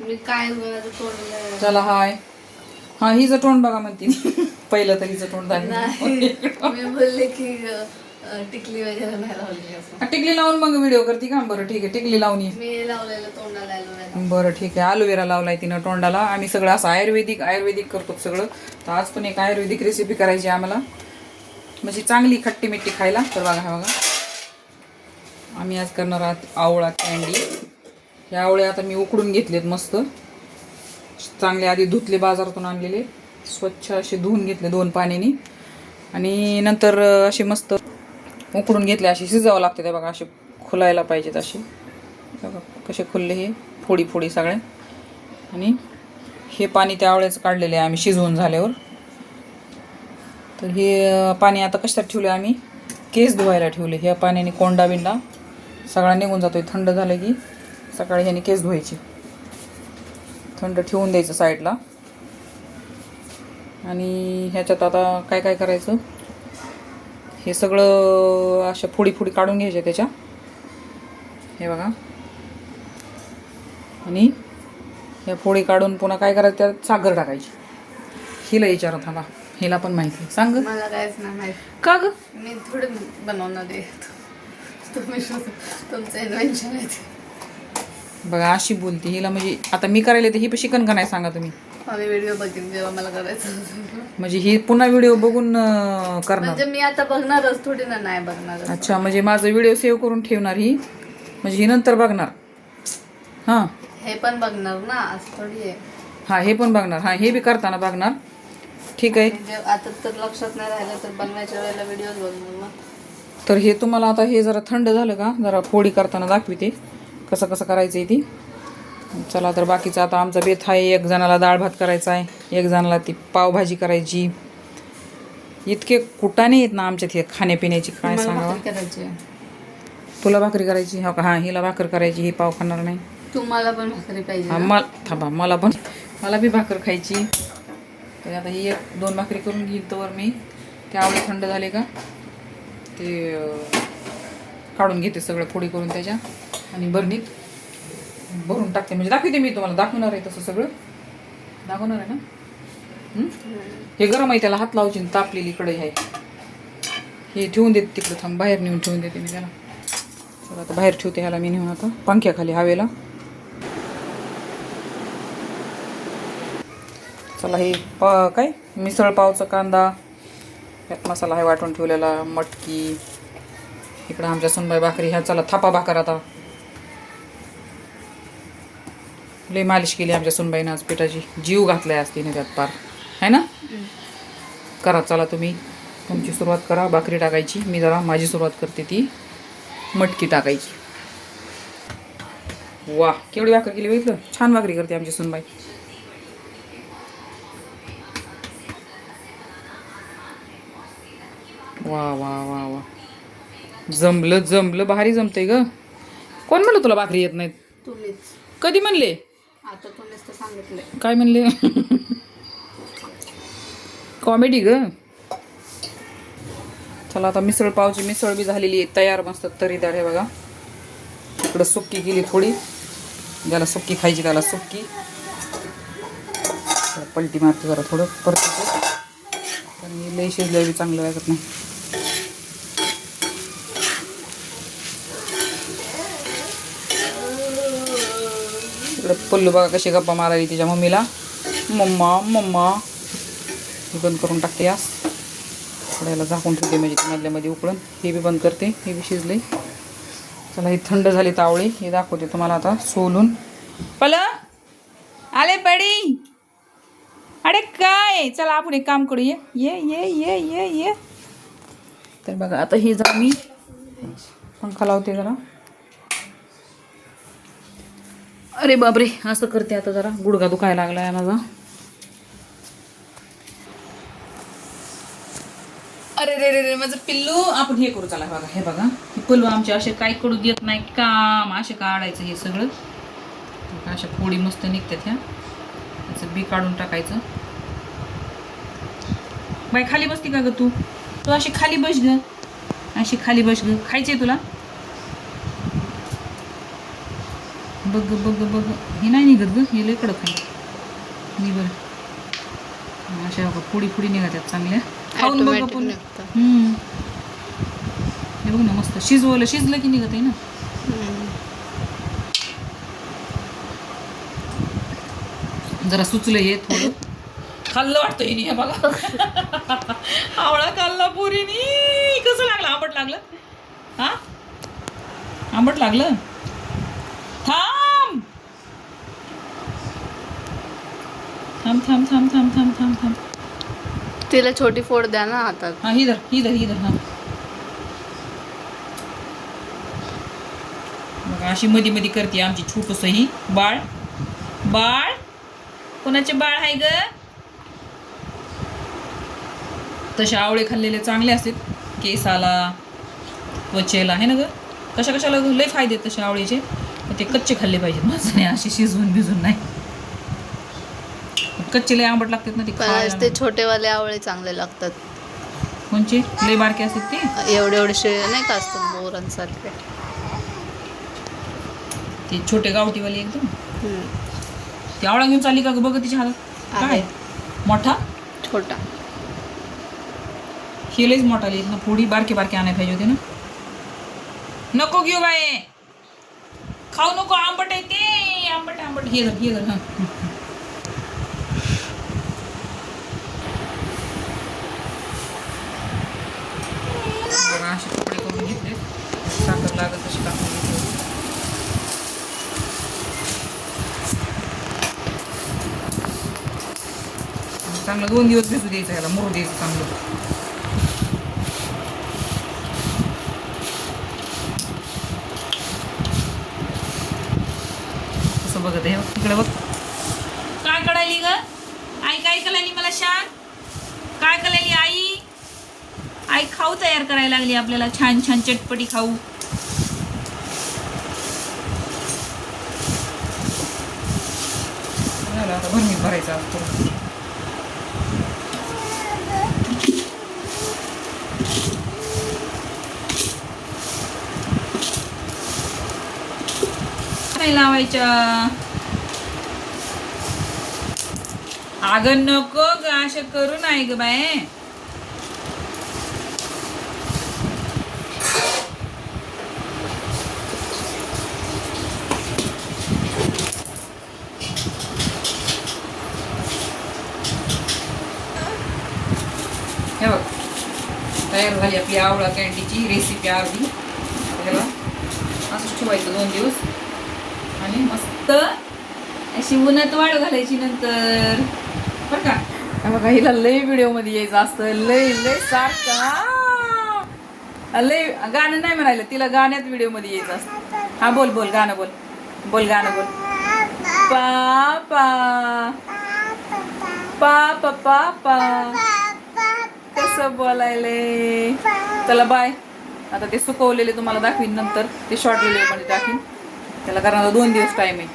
मी काय माझं तोंड चला हाय. हा हिचं तोंड बघा म्हणते. पहिलं तर हिचं तोंड नाही. मी बोलले की टिकली वगैरे नाही लावली असं. टिकली लावून मग व्हिडिओ करते का? बरं ठीक आहे. टिकली लावून ये. मी लावलेलं तोंडाला बरं ठीक आहे. अलोवेरा लावलाय तिनं तोंडाला. आम्ही सगळं असं आयुर्वेदिक आयुर्वेदिक करतो सगळं. तर आज पण एक आयुर्वेदिक रेसिपी करायची आहे आम्हाला. म्हणजे चांगली खट्टी मिट्टी खायला. तर बघा हा बघा. आम्ही आज करणार आहोत आवळा कॅन्डी ह्या आवळे आता मी उकडून घेतलेत मस्त. चांगले आधी धुतले बाजारातून आणलेले. स्वच्छ असे धुवून घेतले दोन पाण्याने. आणि नंतर असे मस्त उकडून घेतले असे शिजावं लागते ते बघा असे खुलायला पाहिजेत असे. बघा कसे खुलले हे फोडी फोडी सगळे. आणि हे पाणी त्या आवळ्याचं काढलेलं आहे आम्ही शिजवून झाल्यावर. तर हे पाणी आता कशात ठेवलं आम्ही? केस धुवायला ठेवले. ह्या पाण्याने कोंडा बिंडा सगळा निघून जातोय. थंड झालं की सकाळी ह्याने केस धुवायचे. थंड ठेवून द्यायचं साईडला. आणि ह्याच्यात आता काय काय करायचं? हे सगळं अशा फोडी फोडी काढून घ्यायच्या त्याच्या. हे बघा. आणि या फोडी काढून पुन्हा काय करायचं? त्यात साखर टाकायची. हिला विचारत थांबा. हिला पण माहिती. सांग. मला काहीच नाही माहीत. का ग? मी थोडे बनवणार आहे. तुमचं इन्व्हेन्शन आहे. बघा अशी बोलते. हिला म्हणजे आता मी करायला तर ही पण शिकन का नाही सांगा तुम्ही? आम्ही व्हिडिओ बघीन जेव्हा मला करायचं असेल. म्हणजे ही पुन्हा व्हिडिओ बघून अं, करणार. म्हणजे मी आता बघणारच थोडी ना नाही बघणार. अच्छा म्हणजे माझा व्हिडिओ सेव्ह करून ठेवणार ही. म्हणजे ही नंतर बघणार. हां. हे पण बघणार ना असं थोडी आहे. हां हे पण बघणार. हां हे बी करताना बघणार. ठीक आहे. म्हणजे आता तर लक्षात नाही राहिलं तर बनवायच्या वेळेला व्हिडिओ बघणार ना तर हे तुम्हाला आता हे जरा थंड झालं का? जरा फोडी करताना दाखविते. कसं कसं करायचं आहे ती? चला तर बाकीचं आता आमचा बेत आहे. एक जणाला डाळ भात करायचा आहे. एक जणाला ती पावभाजी करायची. इतके कुटाने आहेत ना आमच्यात हे खाण्यापिण्याची काय सांगावं. तुला भाकरी करायची? हो का? हां हिला भाकर करायची. ही पाव खाणार नाही. तुम्हाला पण भाकरी पाहिजे. हा? मला थांबा मला पण मला बी भाकर खायची. तर आता ही एक दोन भाकरी करून घेईन तर मी. ते आवडे थंड झाले का? ते काढून घेते सगळं फोडी करून त्याच्या. आणि बरणीत भरून टाकते. म्हणजे दाखवते मी तुम्हाला. दाखवणार आहे तसं सगळं. दाखवणार आहे ना? हे गरम आहे त्याला हात लावची तापलेली कढई आहे. हे ठेवून देते तिकडं थांब. बाहेर नेऊन ठेवून देते मी त्याला. चला आता बाहेर ठेवते ह्याला मी नेऊन आता. पंख्याखाली हवेला. चला हे प काय? मिसळ पावचा कांदा. यात मसाला आहे वाटून ठेवलेला. मटकी. इकडं आमच्या सुनबाई भाकरी. ह्या चला थापा भाकर आता. लई मालिश केली आमच्या सुनबाईनं आज पिठाची. जीव घातलाय आज तिने त्यात पार है ना? करा चला तुम्ही. तुमची सुरुवात करा. भाकरी टाकायची. मी जरा माझी सुरुवात करते ती. मटकी टाकायची. वा केवढी भाकर केली बघितलं? छान भाकरी करते आमची सुनबाई. वा वा वा वा. जमलं जमलं. भारी जमतंय ग. कोण म्हणलं तुला भाकरी येत नाहीत? कधी म्हणले? आता तुम्हीच तर काय म्हणले? कॉमेडी ग. चला आता मिसळ पावची मिसळ बी झालेली आहे तयार मस्त तरीदार आहे बघा. इकडं सुक्की गेली थोडी. ज्याला सुक्की खायची त्याला सुक्की. पलटी मारते जरा थोडं परत लई लय शिजलं बी चांगलं वाटत नाही. इकडे पल्लू बघा कशी गप्पा मारावी तिच्या मम्मीला. Mamma mamma. हे बंद करून टाकते यास. थोड्याला याला झाकून ठेवते म्हणजे मधल्यामध्ये उकळून. हे बी बंद करते हे बी शिजले चला ही थंड झाली तावळी हे दाखवते तुम्हाला आता सोलून. पल आले पडी. अरे काय? चला आपण एक काम करू ये ये ये ये ये. ये तर बघा आता हे जा मी पंखा लावते जरा. अरे बापरे असं करते आता जरा. गुडघा दुखायला आहे माझा. अरे रे रे रे माझं पिल्लू आपण हे करू चला बघा हे बघा. हे पिल्लू आमचे असे काय करू देत नाही काम असे काढायचं हे सगळं. अशा फोडी मस्त निघतात ह्या. त्याचं बी काढून टाकायचं. बाय खाली बसते का ग तू? तू अशी खाली बस ग. अशी खाली बस ग. खायचे तुला? बघ बघ बघ. हे नाही निघत ग हे लय कडक आहे. मी बरं. अशा बघ पुडी पुडी निघतात चांगल्या. खाऊन बघ आपण. हे बघ ना मस्त. शिजवलं शिजलं की निघत आहे ना. जरा सुचलं हे थोडं. खाल्लं वाटतं हिने हे बघा. आवळा खाल्ला पुरीनी. कसं लागलं? आंबट लागलं? हा? आंबट लागलं थांब थांब थांब थांब थांब थांब थांब थांब. तिला छोटी फोड द्या ना हातात. हा इधर इधर इधर हा मग अशी मध्ये मध्ये करते आमची छोटूस ही. बाळ बाळ. कोणाचे बाळ आहे ग? तसे आवळे खाल्लेले चांगले असतात. केसाला त्वचेला आहे ना ग? कशा कशाला? लय फायदे आहेत तसे आवळेचे. ते कच्चे खाल्ले पाहिजेत. माणसाने असे शिजवून भिजून नाही. कच्चे लय आंबट लागतात ना ते पण खायला. ते छोटेवाले आवळे चांगले लागतात. कोणचे? लय बारके असतात ते? एवढे एवढेशे नाही का असतात बोरांसारखे. ते छोटे गावठीवाले एकदम? हम्म. ती आवळा घेऊन चालली का ग? बघ तिची हालत काय? आहे. मोठा? छोटा. हे लयच मोठा लिहित ना. पुढी बारके बारके आणायला पाहिजे होते ना. नको घेऊ बाय खाऊ नको. आंबट आहे ते. आंबट आंबट. हे धर हे धर हा. असे तुकडे करून घेतले. साखर लागत तशी टाकून घेतली. चांगलं दोन दिवस भिजू द्यायचं ह्याला मोर द्यायचं चांगलं. कसं बघत आहे. तिकडे बघ. काय कळाली ग? आई काय कळाली मला शान? काय कळाली आई खाऊ तयार करायला लागली आपल्याला. छान छान चटपटी खाऊ. आता भरणी भरायचं असतो. लावायच्या अगं नको ग असं करू नाही ग बाय हे बघ तयार झाली आपली आवळा कॅन्डीची रेसिपी अर्धी. त्याला असंच ठेवायचं दोन दिवस. आणि मस्त अशी उन्हात वाढ घालायची नंतर. बरं का? बघा हिला लय व्हिडिओमध्ये यायचं असतं. लय लय सारखा लय गाणं नाही म्हणायला तिला गाण्यात व्हिडिओमध्ये यायचं असतं. हा बोल बोल गाणं बोल. बोल गाणं बोल. पा पा. पा पा पा. कसं बोलायले. चला बाय आता ते सुकवलेले तुम्हाला दाखवीन नंतर. ते शॉर्ट व्हिडिओमध्ये दाखवीन त्याला कारण आता दोन दिवस टाईम आहे.